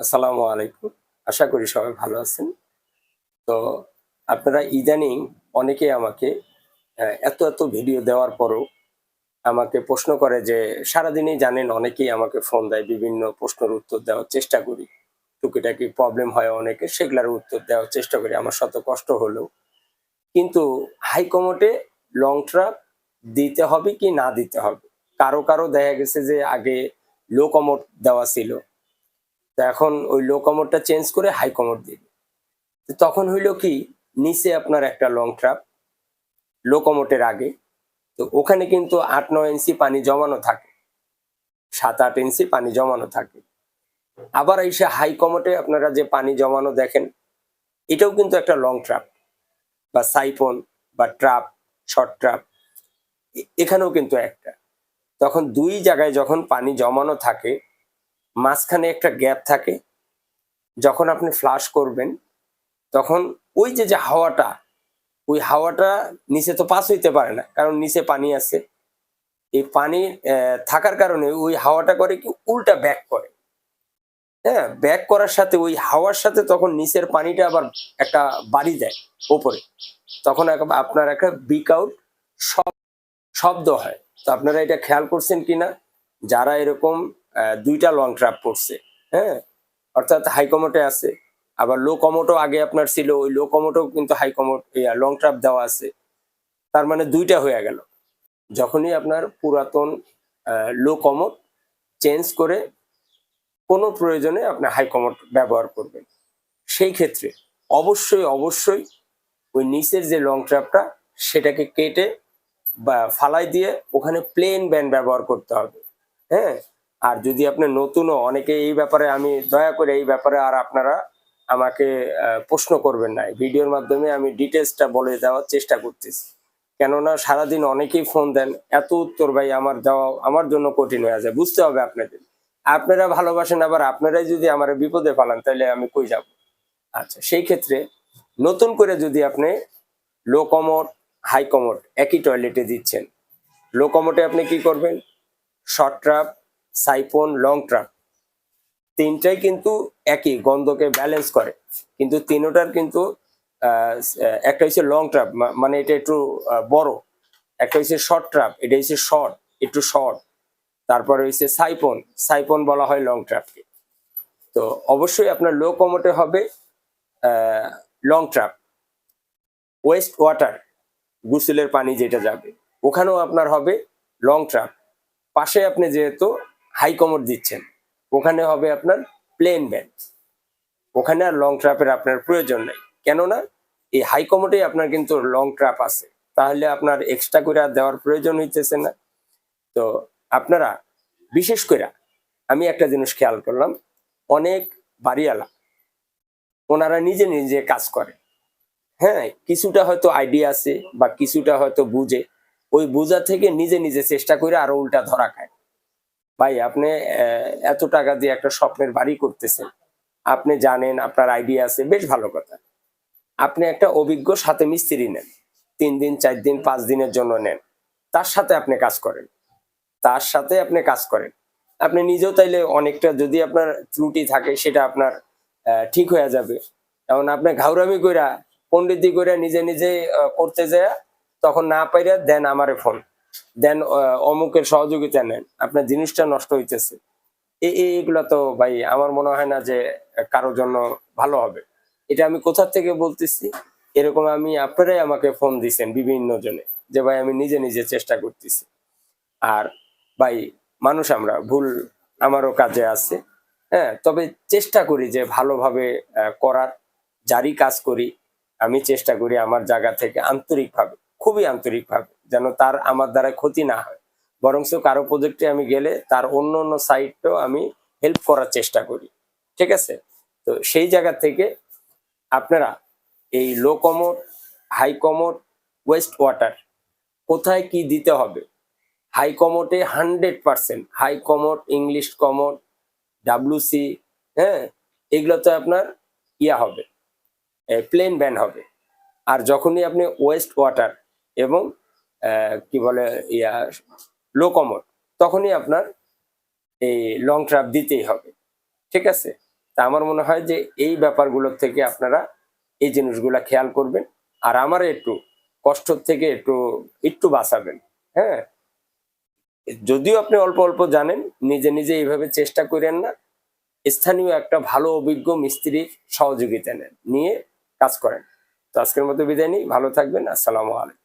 আসসালামু আলাইকুম। আশা করি সবাই ভালো আছেন। তো আপনারা ইদানিং অনেকে আমাকে এত এত ভিডিও দেওয়ার পরও আমাকে প্রশ্ন করে যে, সারাদিনই জানেন অনেকেই আমাকে ফোন দেয় বিভিন্ন প্রশ্নের উত্তর দেওয়ার চেষ্টা করি। টুকিটাকি প্রবলেম হয় অনেকে, সেগুলার উত্তর দেওয়ার চেষ্টা করি। আমার শত কষ্ট হলেও। কিন্তু হাইকমোটে লং ট্রাপ দিতে হবে কি না দিতে হবে? কারও কারও দেখা গেছে যে, আগে লো কমোট দেওয়া ছিল। তো এখন ওই লো কমোডটা চেঞ্জ করে হাই কমোড দিবে তখন হইল কি, নিচে আপনার একটা লং ট্রাপ লো কমোটের আগে, তো ওখানে কিন্তু আট নয় ইঞ্চি পানি জমানো থাকে। সাত আট ইঞ্চি পানি জমানো থাকে। আবার এসে হাই কমোটে আপনারা যে পানি জমানো দেখেন, এটাও কিন্তু একটা লং ট্রাপ বা সাইফোন বা ট্রাপ শর্ট ট্রাপ এখানেও কিন্তু একটা। তখন দুই জায়গায় যখন পানি জমানো থাকে মাঝখানে একটা গ্যাপ থাকে। যখন আপনি ফ্লাশ করবেন, তখন ওই যে যে হাওয়াটা, ওই হাওয়াটা নিচে তো পাস হইতে পারে না, কারণ নিচে পানি আছে। এই পানি থাকার কারণে ওই হাওয়াটা করে কি উল্টা ব্যাক করে। হ্যাঁ ব্যাক করার সাথে ওই হাওয়ার সাথে তখন নিচের পানিটা আবার একটা বাড়ি দেয় ওপরে। তখন আপনার একটা বিক আউট শব্দ হয়। তো আপনারা এটা খেয়াল করছেন কিনা? যারা এরকম দুইটা লং ট্রাপ পড়ছে হ্যাঁ? অর্থাৎ হাই কমোটে আছে, আবার লো কমোটো আগে আপনার ছিল, ওই লো কমোটো কিন্তু হাই কমোট লং ট্রাপ দেওয়া আছে। তার মানে দুইটা হয়ে গেল। যখনই আপনার পুরাতন লো কমোট চেঞ্জ করে কোনো প্রয়োজনে আপনি হাই কমোট ব্যবহার করবেন। সেই ক্ষেত্রে অবশ্যই অবশ্যই ওই নিচের যে লং ট্র্যাপটা সেটাকে কেটে বা ফালাই দিয়ে ওখানে প্লেন ব্যান্ড ব্যবহার করতে হবে হ্যাঁ? আর যদি আপনি নতুনও, অনেকে এই ব্যাপারে আমি দয়া করে এই ব্যাপারে আর আপনারা আমাকে প্রশ্ন করবেন না। ভিডিওর মাধ্যমে আমি ডিটেলসটা বলে দেওয়ার চেষ্টা করতেছি। কেননা সারাদিন অনেকেই ফোন দেন, এত উত্তর ভাই, আমার দেওয়া, আমার জন্য কঠিন হয়ে যায়, বুঝতে হবে আপনাদের। আপনারা ভালোবাসেন আবার আপনারাই যদি আমার বিপদে পালান তাহলে আমি কই যাব? আচ্ছা সেই ক্ষেত্রে নতুন করে যদি আপনি লো কমোড হাই একই টয়লেটে দিচ্ছেন লো কমোডে আপনি কি করবেন? Short trap siphon long trap তিনটাই কিন্তু একই, গন্ধকে ব্যালেন্স করে। কিন্তু তিনোটার কিন্তু একটা হচ্ছে লং ট্রাপ মানে এটা একটু বড়। একটা হচ্ছে শর্ট ট্রাপ এটা হচ্ছে শর্ট একটু শর্ট তারপরে হচ্ছে সাইফোন সাইফোন বলা হয় লং ট্রাপকে তো অবশ্যই আপনার লো কমোটে হবে লং ট্রাপ ওয়েস্ট ওয়াটার গুসলের পানি যেটা যাবে, ওখানেও আপনার হবে লং ট্রাপ পাশে আপনি যেহেতু হাই কমোড দিচ্ছেন। ওখানে হবে আপনার প্লেন ব্যান্ড। ওখানে আর লং ট্রাপের আপনার প্রয়োজন নেই। কেননা এই হাই কমোডেই আপনার কিন্তু লং ট্রাপ আছে। তাহলে আপনার এক্সট্রা করে দেওয়ার প্রয়োজন হইতেছে না। তো আপনারা, বিশেষ করে আমি একটা জিনিস খেয়াল করলাম, অনেক বাড়িওয়ালা, ওনারা নিজে নিজে কাজ করে। হ্যাঁ কিছুটা হয়তো আইডিয়া আছে বা কিছুটা হয়তো বুঝে। ওই বোঝা থেকে নিজে নিজে চেষ্টা করে আরও উল্টা ধরা খায়। ভাই, আপনি এত টাকা দিয়ে একটা স্বপ্নের বাড়ি করতেছেন। আপনি জানেন, আপনার আইডিয়া আছে, বেশ ভালো কথা। আপনি একটা অভিজ্ঞ সাথে মিস্ত্রি নেন। তিন দিন, চার দিন, পাঁচ দিনের জন্য নেন। তার সাথে আপনি কাজ করেন। তার সাথে আপনি কাজ করেন। আপনি নিজেও তাইলে অনেকটা যদি আপনার ত্রুটি থাকে, সেটা আপনার ঠিক হয়ে যাবে। এখন আপনি ঘাউরামি কইরা, পণ্ডিতি কইরা নিজে নিজে করতে যায় তখন না পাইরা দেন আমারে ফোন। দেন অমুকের সহযোগিতা নেন। আপনার জিনিসটা নষ্ট হইতেছে। এই এই- এগুলা তো ভাই আমার মনে হয় না যে কারোর জন্য ভালো হবে। এটা আমি কোথা থেকে বলতেছি? এরকম আমি, আপনারাই আমাকে ফোন দিছেন বিভিন্ন জনে যে ভাই আমি নিজে নিজে চেষ্টা করতেছি। আর ভাই, মানুষ আমরা, ভুল আমারও কাজে আছে। হ্যাঁ তবে চেষ্টা করি যে ভালোভাবে করার। যারই কাজ করি, আমি চেষ্টা করি আমার জায়গা থেকে আন্তরিকভাবে, খুবই আন্তরিকভাবে। যেন তার আমার দ্বারা ক্ষতি না হয়। বরঞ্চ কারও প্রজেক্টে আমি গেলে তার অন্য অন্য সাইডটাও আমি হেল্প করার চেষ্টা করি। ঠিক আছে? তো সেই জায়গা থেকে আপনারা এই low commode high commode waste water কোথায় কি দিতে হবে? High কমোটে hundred percent high commode English commode WC হ্যাঁ? এগুলোতে আপনার ইয়া হবে প্লেন ব্যান হবে। আর যখনই আপনি ওয়েস্ট ওয়াটার এবং কি বলে, ইয়া লো কমোড তখনই আপনার এই লং ট্রাপ দিতেই হবে। ঠিক আছে? তা আমার মনে হয় যে এই ব্যাপারগুলোর থেকে আপনারা এই জিনিসগুলা খেয়াল করবেন আর আমার একটু কষ্ট থেকে একটু একটু বাঁচাবেন। হ্যাঁ? যদিও আপনি অল্প অল্প জানেন, নিজে নিজে এইভাবে চেষ্টা করেন না, স্থানীয় একটা ভালো, অভিজ্ঞ মিস্ত্রির সহযোগিতা নেন, নিয়ে কাজ করেন। তো আজকের মতো বিদায় নিই, ভালো থাকবেন, আসসালামু আলাইকুম।